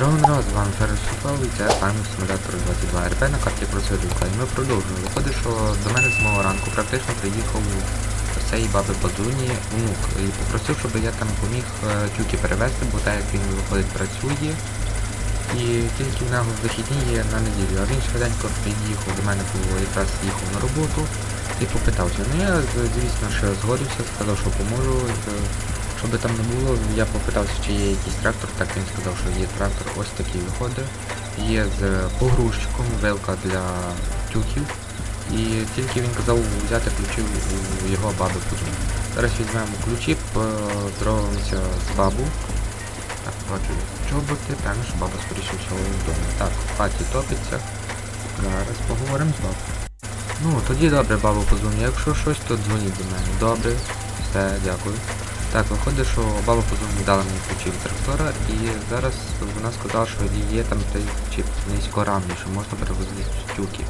Здорово, народ, з вами Суфлов і це Farming Simulator 22 РП на карті Процедурка. І ми продовжуємо. Виходить, що до мене з мого ранку практично приїхав цієї баби Бадуні внук і попросив, щоб я там поміг е, тюки перевезти, бо так як він виходить працює. І тільки в нього вихідні є на неділю, а він швиденько приїхав до мене, бо якраз їхав на роботу і попитався. Ну я, звісно, що згодився, сказав, що поможу. З- щоб там не було, я попитався, чи є якийсь трактор, так він сказав, що є трактор, ось такий виходить. Є з погрузчиком, вилка для тюків. І тільки він казав взяти ключі у його баби потім. Зараз візьмемо ключі, поздоровимося з бабу. Так, бачу, чоботи, певно, що баба скоріше всього вдома. Так, в хаті топиться. Зараз поговоримо з бабою. Ну, тоді добре, бабу позвоню. Якщо щось, то дзвоніть до мене. Добре, все, дякую. Так, виходить, що баба позвонила, дала мені ключі від трактора і зараз вона сказала, що є там чіп низькорамний, що можна перевозити тюки.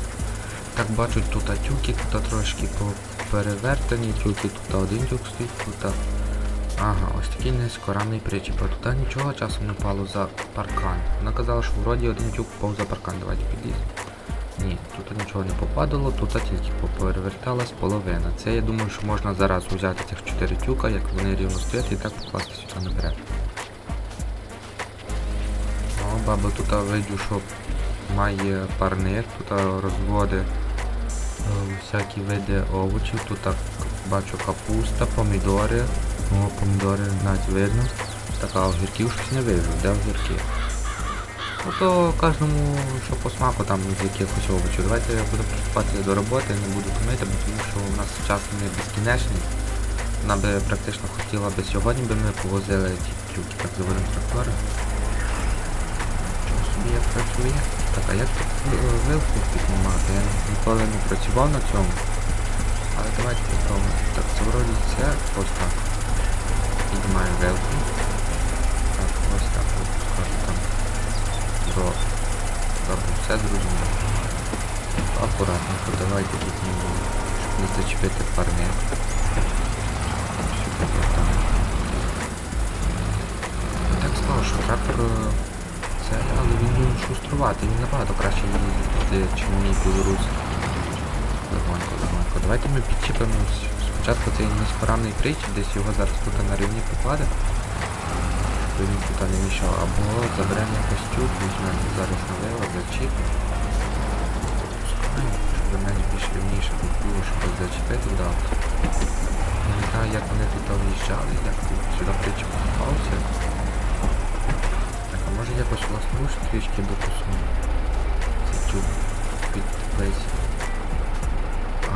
Так бачу, тут тюки, тут трошки перевертані тюки, тут один тюк стоїть, тут. Ага, ось такий низькорамний причіп. А тут нічого часом не впало за паркан. Вона казала, що вроді один тюк впав за паркан. Давайте підліземо. Ні, тут нічого не попадало, тут тільки попереверталась половина. Це я думаю, що можна зараз взяти цих 4 тюка, як вони рівно стоять, і так покласти сюди наперед. О, баба тут видю, що має парник, тут розводи е, всякі види овочів, тут бачу капуста, помідори. О, помідори навіть видно. Така огірків щось не вижу, де огірки? Ну то кожному, що по смаку там з якихось овочів. Давайте я буду приступати до роботи, не буду томити, бо тому що у нас час не безкінечний. Вона би практично хотіла би сьогодні би ми повозили ті тюки, так заводимо трактори. Чого собі як працює? Так, а як тут е, вилку піднімати? Я ніколи не працював на цьому. Але давайте попробуємо. Так, це вроді це ось так. Піднімаю вилку. Так, ось так, опускаю там до Добре, все зрозуміло. Акуратненько, давайте тут не будемо, щоб не зачепити там. Так сказав, що трактор е, це, але він дуже шуструвати, він набагато краще їздити, ніж мій білорус. Легонько, легонько. Давайте ми підчепимо с- спочатку цей низькорамний причіп, десь його зараз тут на рівні покладемо він тут не або заберемо якось тюк, візьмемо зараз на лево, зачіпимо. Щоб менш більш рівніше тут було, щоб зачепити дав. Не знаю, як вони тут в'їжджали, як тут сюди причіп попався. Так, а може якось власноруч трішки би посунути. Цей тюк під плейс.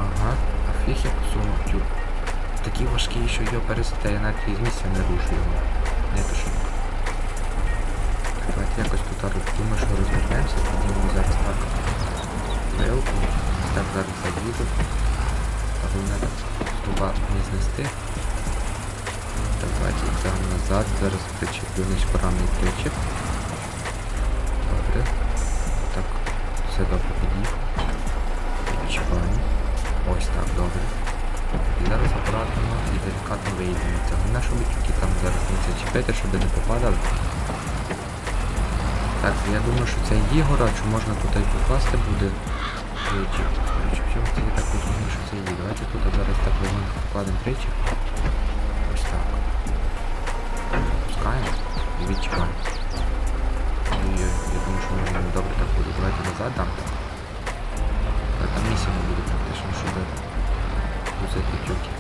Ага, а фіг я посунув тюк. Такий важкий, що його пересити, я навіть із місця не рушу його. Не то що. Якось тут думаю, що розвернемося, підіймемо зараз так. Вилку. Так зараз заїду. Головне так стуба не знести. Так, давайте йдемо назад, зараз причеплю низькорамний причеп. Добре. Так, все добре під'їхав. Підчіпаємо. Ось так, добре. І зараз акуратно і делікатно виїдемо. Це головне, щоб тільки там зараз не зачепити, щоб не попадали. Так, я думаю, що це Ігора, чи можна тут і покласти буде. Причіп. Чого це я так розумію, що це її. Давайте тут зараз так легонько покладемо причіп. Ось так. Пускаємо і відчіпаємо. І я думаю, що можна добре так буде. Давайте назад дам. Але там місія не буде практично, щоб взяти тюки.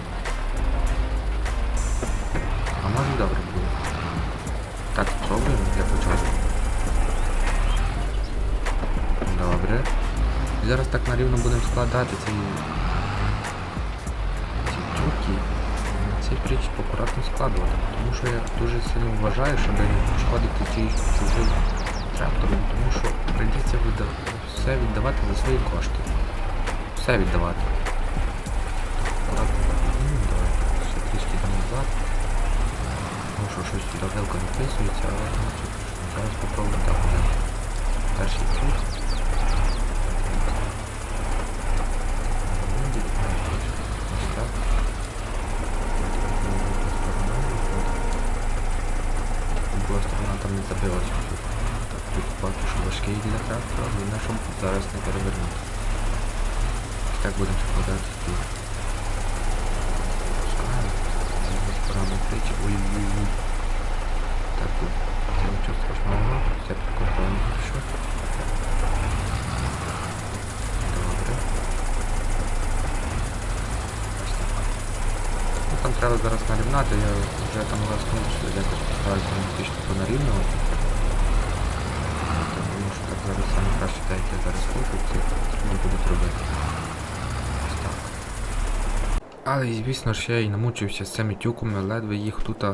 А може добре буде. Так, спробуємо, я почав. Добре. І зараз так нарівно будемо складати ці, ці тюки. Цей причіп акуратно складувати, тому що я дуже сильно вважаю, щоб не пошкодити цей чужий трактор, тому що прийдеться вида... все віддавати за свої кошти. Все віддавати. Ну, давай, ще трішки там назад. Тому що щось сюди вилка не але ну, зараз попробуємо так. Перший круг. Там не забилась. Так, важкий для трактора, головне, щоб зараз не перевернути. Ось Так будемо складати тут. Пускаю. Зараз параметричі. Ой-ой-ой. Треба зараз нарівнати, я вже там розкнув, що якось поставити автоматично понарівнювати. Тому що так зараз саме краще те, як я зараз хочу, це потрібно буде робити. Ось. Але звісно ж я і намучився з цими тюками, ледве їх тут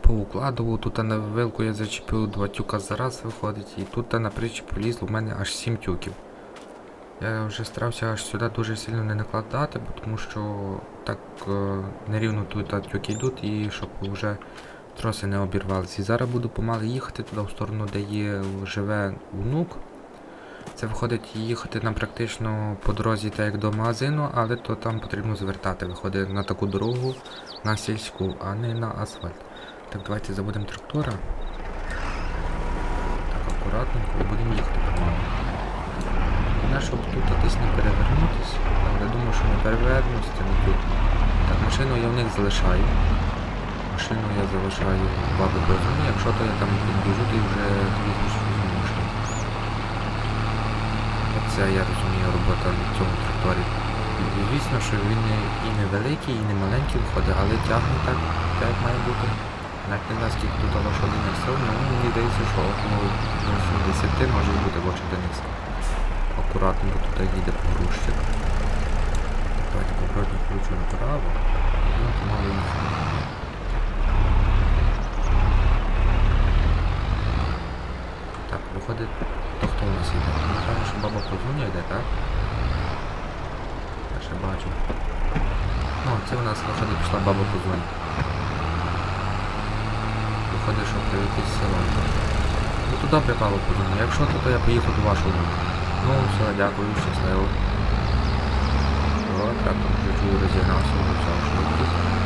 поукладував, тут на вилку я зачепив два тюка зараз виходить, і тут на причіп полізло в мене аж 7 тюків. Я вже старався аж сюди дуже сильно не накладати, тому що так е, нерівно тут тюки йдуть і щоб вже троси не обірвалися. І зараз буду помало їхати туди в сторону, де є живе внук. Це виходить їхати нам практично по дорозі так як до магазину, але то там потрібно звертати. Виходить на таку дорогу, на сільську, а не на асфальт. Так, давайте забудемо трактора. Так, акуратненько і будемо їхати помалу. Головне, щоб тут десь не перевернутися, але думаю, що не перевернусь, не тут. Так, машину я в них залишаю. Машину я залишаю баби безумі, якщо то я там підбіжу, то вже візьму машину. Оце я розумію робота на цьому тракторі. Звісно, що він і не великий, і не маленький виходить, але тягне так, так як має бути. Навіть не знаю, скільки тут лошадиних сил, але мені здається, що около 80 може бути лошадиних сил. Акуратно, бо тут їде погрузчик. Давайте попробуємо включу направо. Ну, помалу. Так, виходить, то хто у нас йде? Напевно, що баба Позуня йде, так? Я ще бачу. Ну, це у нас виходить пішла баба Позуня. Виходить, що привітись з селом. Ну то добре, баба Якщо то, то я поїхав до вашого. Ну, все, дякую, щасливо. О, трактор включу, розігнався, вже швидкість.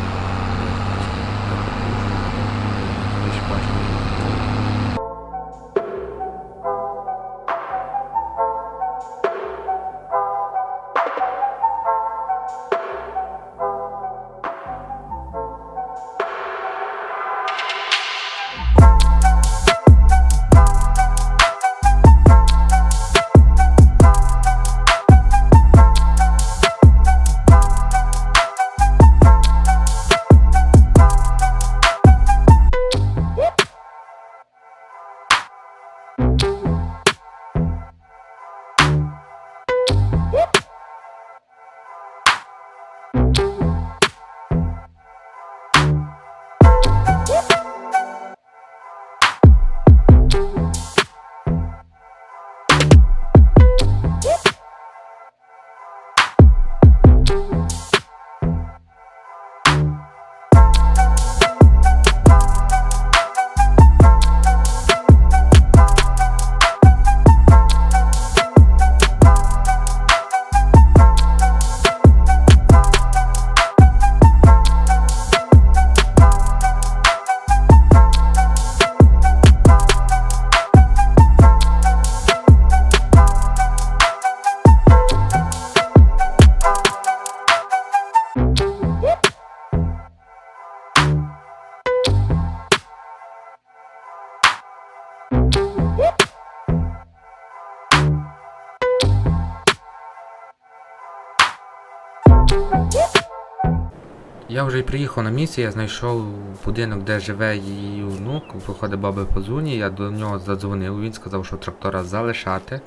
Я вже й приїхав на місце, я знайшов будинок, де живе її внук, виходить баби Позуні, я до нього задзвонив, він сказав, що трактора залишати.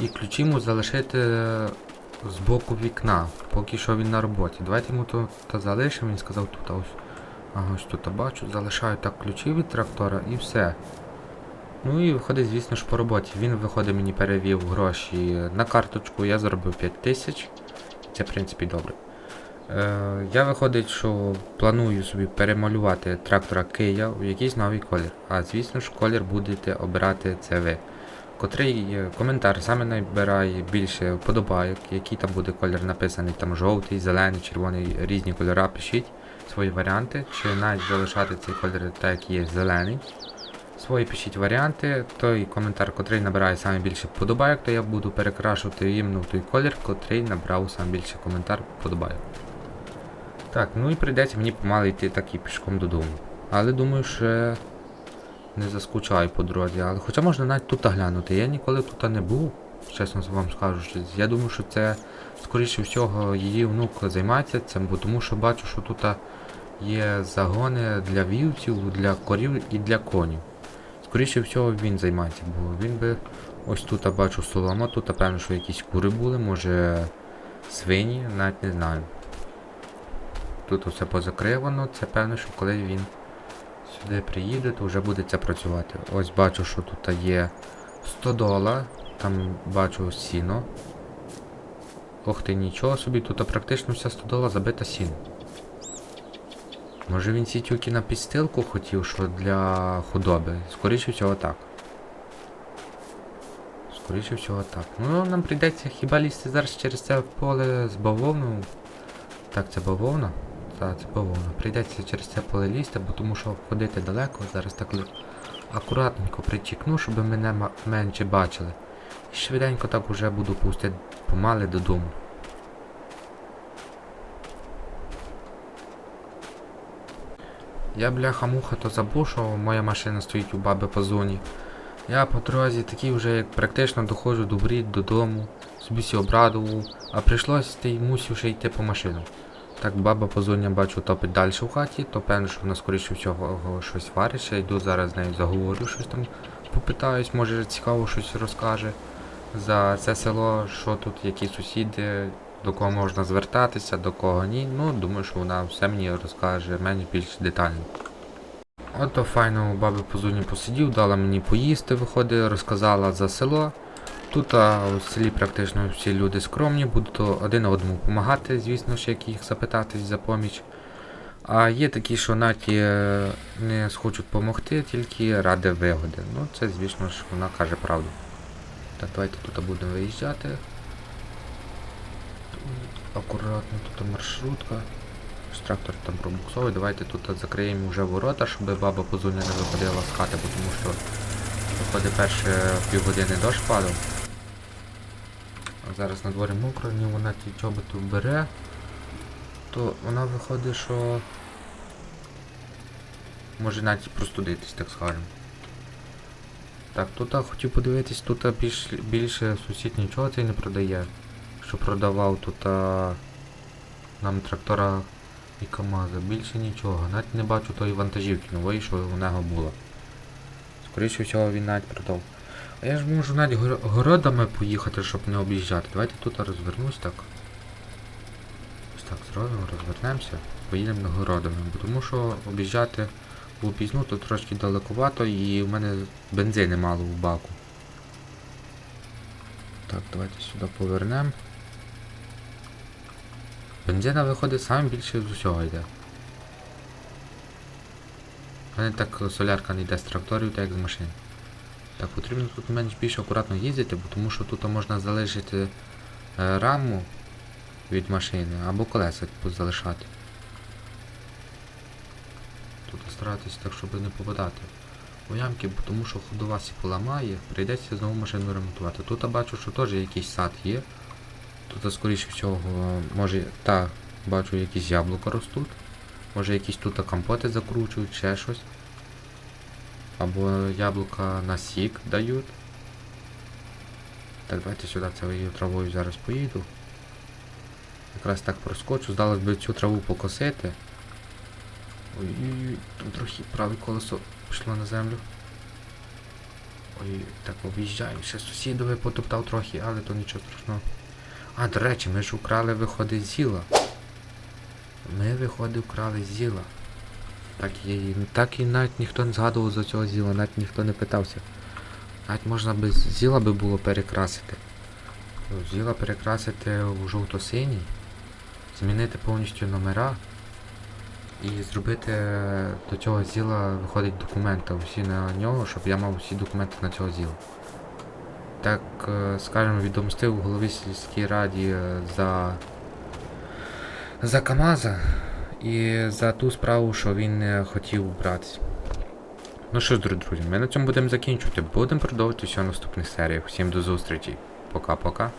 І ключі йому залишити з боку вікна, поки що він на роботі. Давайте йому то, то залишимо, він сказав тут ось. Ага, ось тут бачу, залишаю так ключі від трактора і все. Ну і виходить, звісно ж, по роботі. Він виходить, мені перевів гроші на карточку, я заробив 5 тисяч. Це в принципі добре. Е, я виходить, що планую собі перемалювати трактора Кия в якийсь новий колір. А звісно ж, колір будете обирати це ви. Котрий е, коментар саме набирає більше вподобайок, який там буде колір написаний, там жовтий, зелений, червоний, різні кольори, пишіть свої варіанти, чи навіть залишати цей колір так, як є зелений. Свої пишіть варіанти. Той коментар, котрий набирає саме більше вподобайок, то я буду перекрашувати іменно в той колір, котрий набрав саме більше коментар вподобайок. Так, ну і прийдеться мені помало йти так і пішком додому. Але думаю, що не заскучаю по дорозі. Але хоча можна навіть тут глянути. Я ніколи тут не був, чесно вам скажу. Я думаю, що це скоріше всього її внук займається цим, бо тому що бачу, що тут є загони для вівців, для корів і для конів. Скоріше всього він займається, бо він би ось тут бачу солома, тут певно, що якісь кури були, може свині, навіть не знаю. Тут все позакривано, це певно, що коли він сюди приїде, то вже буде це працювати. Ось бачу, що тут є 100 долар, там бачу сіно. Ох ти нічого собі, тут практично вся 100 долар забита сіно. Може він ці тюки на підстилку хотів, що для худоби? Скоріше всього так. Скоріше всього так. Ну нам прийдеться хіба лізти зараз через це поле з бавовною. Так, це бавовна? Так, це бавовна. Прийдеться через це поле лізти, бо тому що ходити далеко. Зараз так акуратненько притікну, щоб мене менше бачили. І швиденько так уже буду пустити помали додому. Я бляха-муха то забув, що моя машина стоїть у баби по зоні. Я по дорозі такий вже як практично доходжу до воріт додому, собі обрадував, а прийшлось ти мусив ще йти по машину. Так, баба по зоні бачу топить далі в хаті, то певно, що вона скоріше всього щось варить, ще йду зараз з нею заговорю, щось там попитаюсь, може цікаво щось розкаже за це село, що тут, які сусіди, до кого можна звертатися, до кого ні. Ну, думаю, що вона все мені розкаже мені більш детально. Ото файно у баби по зоні посидів, дала мені поїсти, виходить, розказала за село. Тут а, у селі практично всі люди скромні, будуть один одному допомагати, звісно ж, як їх запитатись за поміч. А є такі, що навіть е, не схочуть допомогти, тільки ради вигоди. Ну, це, звісно ж, вона каже правду. Так, давайте тут будемо виїжджати. Акуратно тут маршрутка. Трактор там пробуксовує. Давайте тут закриємо вже ворота, щоб баба по зоні не виходила з хати, тому що виходить перше півгодини дощ падав. А зараз на дворі мокро, ні вона ті чоботи бере, то вона виходить, що може навіть простудитись, так скажемо. Так, тут а, хотів подивитись, тут більш, більше сусід нічого цей не продає. Що продавав тут нам трактора і КАМАЗа. Більше нічого. Навіть не бачу тої вантажівки нової, що у нього було. Скоріше всього він навіть продав. А я ж можу навіть городами поїхати, щоб не об'їжджати. Давайте тут розвернусь так. Ось так зробимо, розвернемося, поїдемо городами. Тому що об'їжджати в пізну то трошки далековато і в мене бензини мало в баку. Так, давайте сюди повернемо. Бензина виходить саме більше з усього йде. У мене так солярка не йде з тракторів, так як з машин. Так, потрібно тут менш більш акуратно їздити, тому що тут можна залишити е, раму від машини або колеса залишати. Тут старатися так, щоб не попадати у ямки, бо тому що ходова сі поламає, прийдеться знову машину ремонтувати. Тут я бачу, що теж якийсь сад є. Тут, скоріше всього, може, та, бачу, якісь яблука ростуть. Може якісь тут компоти закручують, ще щось. Або яблука на сік дають. Так, давайте сюди цією травою зараз поїду. Якраз так проскочу, здалось би цю траву покосити. Ой-ой-ой, там трохи праве колесо пішло на землю. Ой, так об'їжджаємо. Ще сусідове потоптав трохи, але то нічого страшного. А, до речі, ми ж украли, виходить, зіла. Ми, виходить, украли зіла. Так і, так і навіть ніхто не згадував за цього зіла, навіть ніхто не питався. Навіть можна би зіла би було перекрасити. Зіла перекрасити у жовто-синій, змінити повністю номера і зробити е, до цього зіла виходить документи всі на нього, щоб я мав всі документи на цього зіла. Так, е, скажімо, відомстив голові сільській раді е, за за КАМАЗа і за ту справу, що він не хотів братись. Ну що ж, друзі, ми на цьому будемо закінчувати. Будемо продовжувати все в наступних серіях. Всім до зустрічі. Пока-пока.